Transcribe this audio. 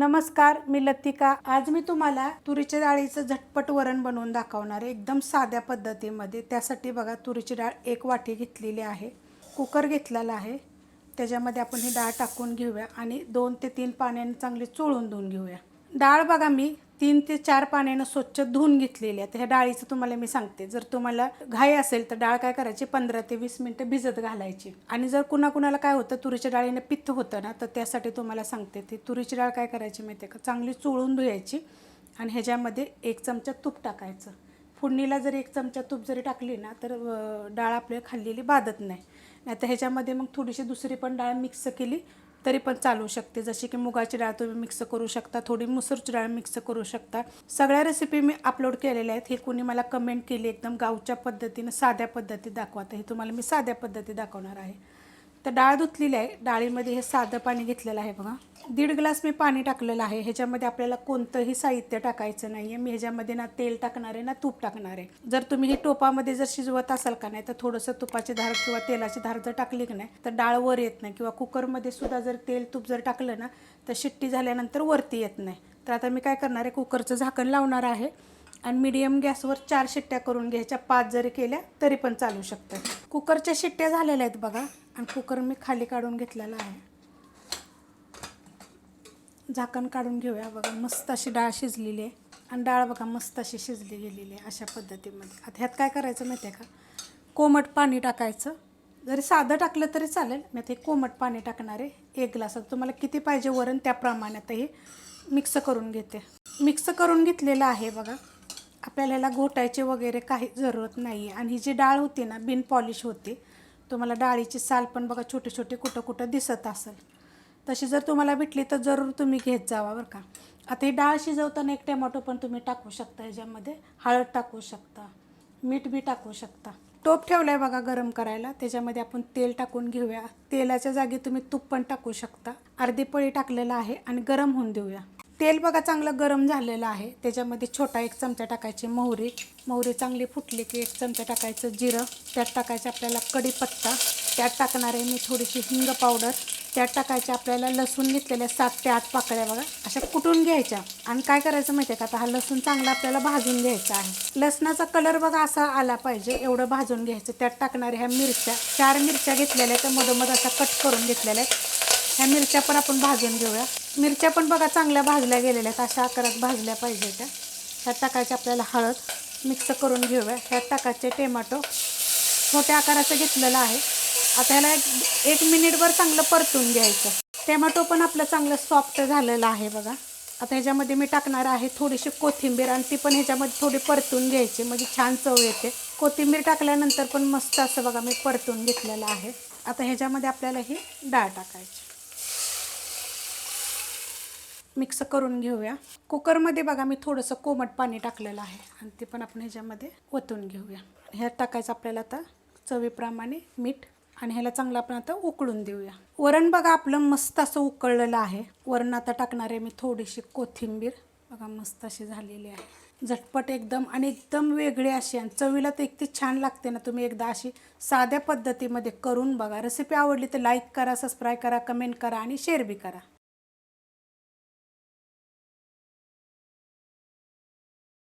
नमस्कार मी लतिका. आज मी तुम्हाला तुरीच्या डाळीचं झटपट वरण बनवून दाखवणार आहे. एकदम साध्या पद्धतीमध्ये. त्यासाठी बघा तुरीची डाळ एक वाटी घेतलेली आहे. कुकर घेतलेला आहे. त्याच्यामध्ये आपण ही डाळ टाकून घेऊया आणि दोन ते तीन पाण्याने चांगली चोळून धुवून घेऊया. डाळ बघा मी तीन ते चार पाण्यानं स्वच्छ धुवून घेतलेली आहे. तर ह्या डाळीचं तुम्हाला मी सांगते. जर तुम्हाला घाई असेल तर डाळ काय करायची? पंधरा ते वीस मिनटं भिजत घालायची. आणि जर कुणाकुणाला काय होतं तुरीच्या डाळीनं पित्त होतं ना तर त्यासाठी तुम्हाला सांगते ती तुरीची डाळ काय करायची माहिती आहे का? चांगली चोळून धुवायची आणि ह्याच्यामध्ये एक चमचा तूप टाकायचं. फोडणीला जर एक चमचा तूप जरी टाकली ना तर डाळ आपल्या खाल्लेली बाधत नाही. नाही तर ह्याच्यामध्ये मग थोडीशी दुसरी पण डाळ मिक्स केली तरी पण चालू शकते. जशी की मुगाची डाळ तुम्ही मिक्स करू शकता थोडी मुसूरची डाळ मिक्स करू शकता. सगळ्या रेसिपी मी अपलोड केलेल्या आहेत. हे कोणी मला कमेंट केली एकदम गावच्या पद्धतीनं साध्या पद्धतीत दाखवा. तर हे तुम्हाला मी साध्या पद्धती दाखवणार आहे. तर डाळ धुतलेली आहे. डाळीमध्ये हे साधं पाणी घेतलेलं आहे बघा. दीड ग्लास मी पाणी टाकलेलं आहे. ह्याच्यामध्ये आपल्याला कोणतंही साहित्य टाकायचं नाही आहे मी ह्याच्यामध्ये ना तेल टाकणार आहे ना तूप टाकणार आहे. जर तुम्ही हे टोपामध्ये जर शिजवत असाल का नाही तर थोडंसं तुपाची धार किंवा तेलाची धार जर टाकली की नाही तर डाळ वर येत नाही किंवा कुकरमध्ये सुद्धा जर तेल तूप जर टाकलं ना तर शिट्टी झाल्यानंतर वरती येत नाही. तर आता मी काय करणार आहे कुकरचं झाकण लावणार आहे आणि मीडियम गॅसवर चार शिट्ट्या करून घ्यायच्या. पाच जरी केल्या तरी पण चालू शकतं. कुकरच्या शिट्ट्या झालेल्या आहेत बघा. आणि कुकर मी खाली काढून घेतलेला आहे. झाकण काढून घेऊया. बघा मस्त अशी डाळ शिजलेली आहे. आणि डाळ बघा मस्त अशी शिजली गेलेली आहे अशा पद्धतीमध्ये. आता ह्यात काय करायचं माहिती आहे का? कोमट पाणी टाकायचं. जरी साधं टाकलं तरी चालेल मी आता हे कोमट पाणी टाकणार आहे. एक ग्लास. तुम्हाला किती पाहिजे वरण त्याप्रमाणे आता हे मिक्स करून घेते. मिक्स करून घेतलेलं आहे बघा. आपल्याला ह्याला घोटायचे वगैरे काही जरूरत नाही आहे आणि ही जी डाळ होती ना बिन पॉलिश होती तुम्हाला डाळीची साल पण बघा छोटे छोटे कुठं कुठं दिसत असेल. तशी जर तुम्हाला भेटली तर जरूर तुम्ही घेत जावा बरं का. आता ही डाळ शिजवताना एक टोमॅटो पण तुम्ही टाकू शकता ह्याच्यामध्ये हळद टाकू शकता मीठ बी टाकू शकता. टोप ठेवलाय बघा गरम करायला त्याच्यामध्ये आपण तेल टाकून घेऊया. तेलाच्या जागी तुम्ही तूप पण टाकू शकता. अर्धी पळी टाकलेलं आहे आणि गरम होऊन देऊया. तेल बघा चांगलं गरम झालेलं आहे. त्याच्यामध्ये छोटा एक चमचा टाकायची मोहरी. मोहरी चांगली फुटली की एक चमचा टाकायचं जिरं. त्यात टाकायचं आपल्याला कढीपत्ता. त्यात टाकणार आहे मी थोडीशी हिंग पावडर. त्यात टाकायच्या आपल्याला लसूण घेतलेल्या सात ते आठ पाकळ्या बघा. अशा कुटून घ्यायच्या. आणि काय करायचं माहिती आहे का? आता हा लसूण चांगला आपल्याला भाजून घ्यायचा आहे. लसणाचा कलर बघा असा आला पाहिजे. एवढं भाजून घ्यायचं. त्यात टाकणाऱ्या ह्या मिरच्या. चार मिरच्या घेतलेल्या आहेत. मधोमध असा कट करून घेतलेल्या आहेत. ह्या मिरच्या पण आपण भाजून घेऊया. मिरच्या पण बघा चांगल्या भाजल्या गेलेल्या आहेत. अशा आकारात भाजल्या पाहिजे त्या ह्यात टाकायच्या आपल्याला हळद मिक्स करून घेऊया. ह्यात टाकायचे टोमॅटो. छोट्या आकाराचं घेतलेलं आहे. आता ह्याला एक एक मिनिटभर चांगलं परतून घ्यायचं. टोमॅटो पण आपलं चांगलं सॉफ्ट झालेलं आहे बघा. आता ह्याच्यामध्ये मी टाकणार आहे थोडीशी कोथिंबीर आणि ती पण ह्याच्यामध्ये थोडी परतून घ्यायची. म्हणजे छान चव येते. कोथिंबीर टाकल्यानंतर पण मस्त असं बघा मी परतून घेतलेलं आहे. आता ह्याच्यामध्ये आपल्याला ही डाळ टाकायची. मिक्स करून घेऊया. कुकरमध्ये बघा मी थोडंसं कोमट पाणी टाकलेलं आहे. आणि ते पण आपण ह्याच्यामध्ये ओतून घेऊया. ह्यात टाकायचं आपल्याला आता चवीप्रमाणे मीठ आणि ह्याला चांगलं आपण आता उकळून देऊया. वरण बघा आपलं मस्त असं उकळलेलं आहे. वरण आता टाकणार आहे मी थोडीशी कोथिंबीर. बघा मस्त अशी झालेली आहे. झटपट एकदम आणि एकदम वेगळी अशी आणि चवीला तर इतकी छान लागते ना तुम्ही एकदा अशी साध्या पद्धतीमध्ये करून बघा. रेसिपी आवडली तर लाईक करा सबस्क्राईब करा कमेंट करा आणि शेअर बी करा.